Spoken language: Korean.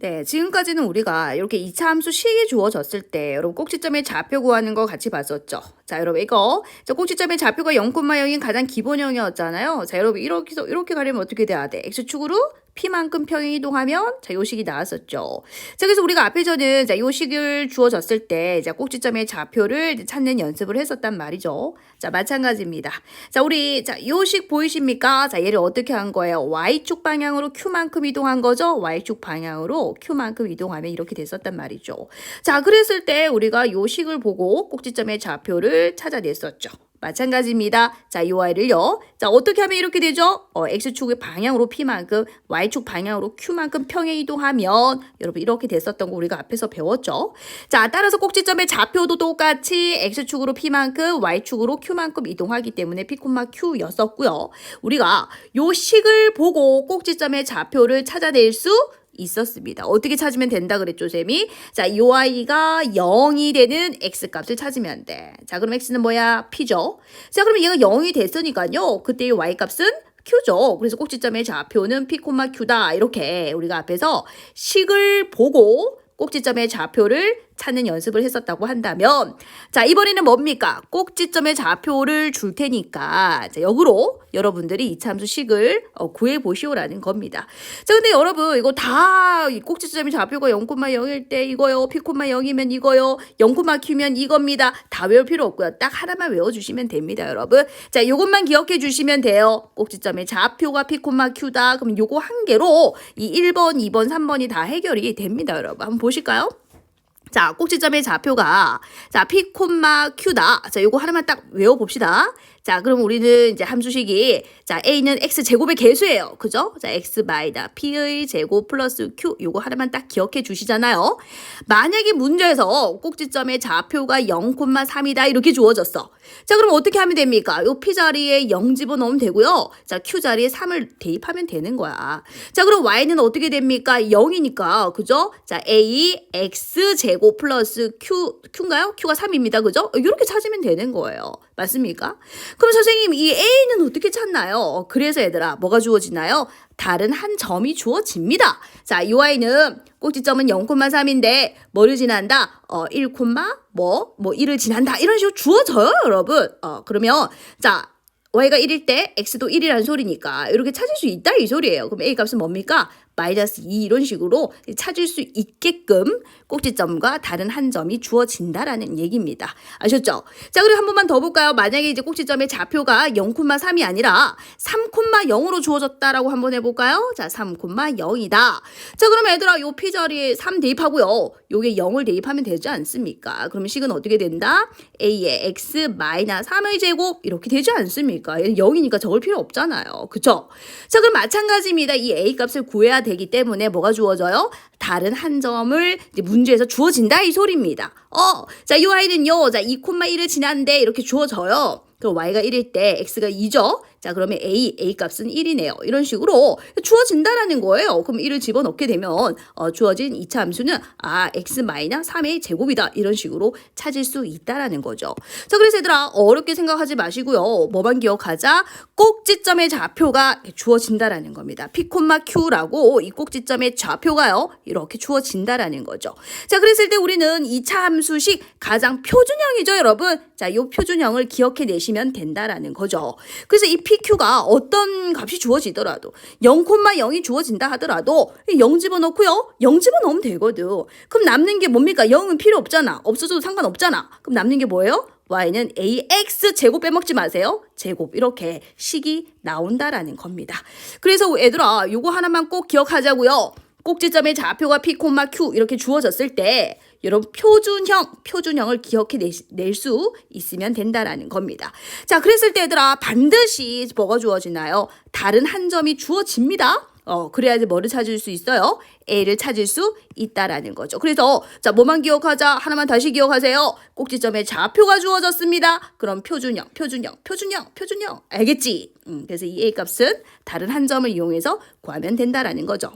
네, 지금까지는 우리가 이렇게 2차 함수 식이 주어졌을 때 여러분 꼭지점의 좌표 구하는 거 같이 봤었죠. 자, 여러분 이거 저 꼭지점의 좌표가 0,0인 가장 기본형이었잖아요. 자, 여러분 이렇게 이렇게 가려면 어떻게 돼야 돼? x축으로 p만큼 평행 이동하면 자, 요 식이 나왔었죠. 자, 그래서 우리가 앞에 저는 자, 요 식을 주어졌을 때 자, 꼭지점의 좌표를 찾는 연습을 했었단 말이죠. 자, 마찬가지입니다. 자, 우리 자, 요식 보이십니까? 자, 얘를 어떻게 한 거예요? y축 방향으로 q만큼 이동한 거죠. y축 방향으로 q만큼 이동하면 이렇게 됐었단 말이죠. 자, 그랬을 때 우리가 요 식을 보고 꼭지점의 좌표를 찾아냈었죠. 마찬가지입니다. 자, 이 y를요. 자, 어떻게 하면 이렇게 되죠? 어, x축의 방향으로 p만큼, y축 방향으로 q만큼 평행 이동하면 여러분 이렇게 됐었던 거 우리가 앞에서 배웠죠. 자, 따라서 꼭지점의 좌표도 똑같이 x축으로 p만큼, y축으로 q만큼 이동하기 때문에 p, q였었고요. 우리가 요 식을 보고 꼭지점의 좌표를 찾아낼 수 있었습니다. 어떻게 찾으면 된다 그랬죠, 쌤이? 자, 요 i가 0이 되는 x 값을 찾으면 돼. 자, 그럼 x는 뭐야? p죠. 자, 그러면 얘가 0이 됐으니까요. 그때 이 y 값은 q죠. 그래서 꼭지점의 좌표는 p, q다. 이렇게 우리가 앞에서 식을 보고 꼭지점의 좌표를 찾는 연습을 했었다고 한다면 자 이번에는 뭡니까? 꼭지점의 좌표를 줄 테니까 자 역으로 여러분들이 이참수 식을 어, 구해 보시오라는 겁니다. 자 근데 여러분 이거 다 꼭지점의 좌표가 0,0일 때 이거요 p, 0이면 이거요 0,q면 이겁니다. 다 외울 필요 없고요. 딱 하나만 외워주시면 됩니다 여러분. 자 요것만 기억해 주시면 돼요. 꼭지점의 좌표가 p, q다. 그럼 요거 한 개로 이 1번 2번 3번이 다 해결이 됩니다 여러분. 한번 보실까요? 자, 꼭지점의 좌표가 자, p, q다. 자, 요거 하나만 딱 외워 봅시다. 자, 그럼 우리는 이제 함수식이 자, a는 x 제곱의 개수예요. 그죠? 자, x 마이다 p의 제곱 플러스 q 요거 하나만 딱 기억해 주시잖아요. 만약에 문제에서 꼭지점의 좌표가 0,3이다 이렇게 주어졌어. 자, 그럼 어떻게 하면 됩니까? 요 p 자리에 0 집어넣으면 되고요. 자, q 자리에 3을 대입하면 되는 거야. 자, 그럼 y는 어떻게 됩니까? 0이니까. 그죠? 자, a x 제곱 플러스 q q인가요? q가 3입니다. 그죠? 이렇게 찾으면 되는 거예요. 맞습니까? 그럼 선생님 이 a는 어떻게 찾나요? 그래서 얘들아 뭐가 주어지나요? 다른 한 점이 주어집니다. 자, 이 y는 꼭지점은 0,3인데 뭐를 지난다? 어, 1, 뭐, 뭐 1을 지난다. 이런 식으로 주어져요, 여러분. 어, 그러면 자, y가 1일 때 x도 1이라는 소리니까 이렇게 찾을 수 있다 이 소리예요. 그럼 a 값은 뭡니까? 마이너스 2 이런 식으로 찾을 수 있게끔 꼭지점과 다른 한 점이 주어진다라는 얘기입니다. 아셨죠? 자, 그리고 한 번만 더 볼까요? 만약에 이제 꼭지점의 좌표가 0,3이 아니라 3,0으로 주어졌다라고 한번 해볼까요? 자, 3,0이다. 자, 그럼 얘들아, 요 p 자리에 3 대입하고요. 요게 0을 대입하면 되지 않습니까? 그러면 식은 어떻게 된다? a의 x 마이너스 3의 제곱 이렇게 되지 않습니까? 얘는 0이니까 적을 필요 없잖아요. 그쵸? 자, 그럼 마찬가지입니다. 이 a 값을 구해야 되기 때문에 뭐가 주어져요? 다른 한 점을 문제에서 주어진다 이 소리입니다. 어, 자, 이 y는요, 자, 2,1을 지난데 이렇게 주어져요. 그럼 y가 1일 때 x가 2죠? 자, 그러면 a, a 값은 1이네요. 이런 식으로 주어진다라는 거예요. 그럼 1을 집어넣게 되면 어, 주어진 2차 함수는 아, x 마이너 3의 제곱이다. 이런 식으로 찾을 수 있다라는 거죠. 자, 그래서 얘들아 어렵게 생각하지 마시고요. 뭐만 기억하자? 꼭지점의 좌표가 주어진다라는 겁니다. p, q라고 이 꼭지점의 좌표가요. 이렇게 주어진다라는 거죠. 자, 그랬을 때 우리는 2차 함수식 가장 표준형이죠, 여러분. 자, 이 표준형을 기억해 내시면 된다라는 거죠. 그래서 이 PQ가 어떤 값이 주어지더라도 0,0이 주어진다 하더라도 0 집어넣고요. 0 집어넣으면 되거든. 그럼 남는 게 뭡니까? 0은 필요 없잖아. 없어져도 상관없잖아. 그럼 남는 게 뭐예요? y는 ax 제곱 빼먹지 마세요. 제곱 이렇게 식이 나온다라는 겁니다. 그래서 얘들아 요거 하나만 꼭 기억하자고요. 꼭지점의 좌표가 p, q 이렇게 주어졌을 때 여러분 표준형, 표준형을 기억해 낼 수 있으면 된다라는 겁니다. 자, 그랬을 때 얘들아 반드시 뭐가 주어지나요? 다른 한 점이 주어집니다. 어, 그래야지 뭐를 찾을 수 있어요? A를 찾을 수 있다라는 거죠. 그래서 자, 뭐만 기억하자. 하나만 다시 기억하세요. 꼭지점에 좌표가 주어졌습니다. 그럼 표준형, 표준형, 표준형, 표준형. 알겠지? 음, 그래서 이 A 값은 다른 한 점을 이용해서 구하면 된다라는 거죠.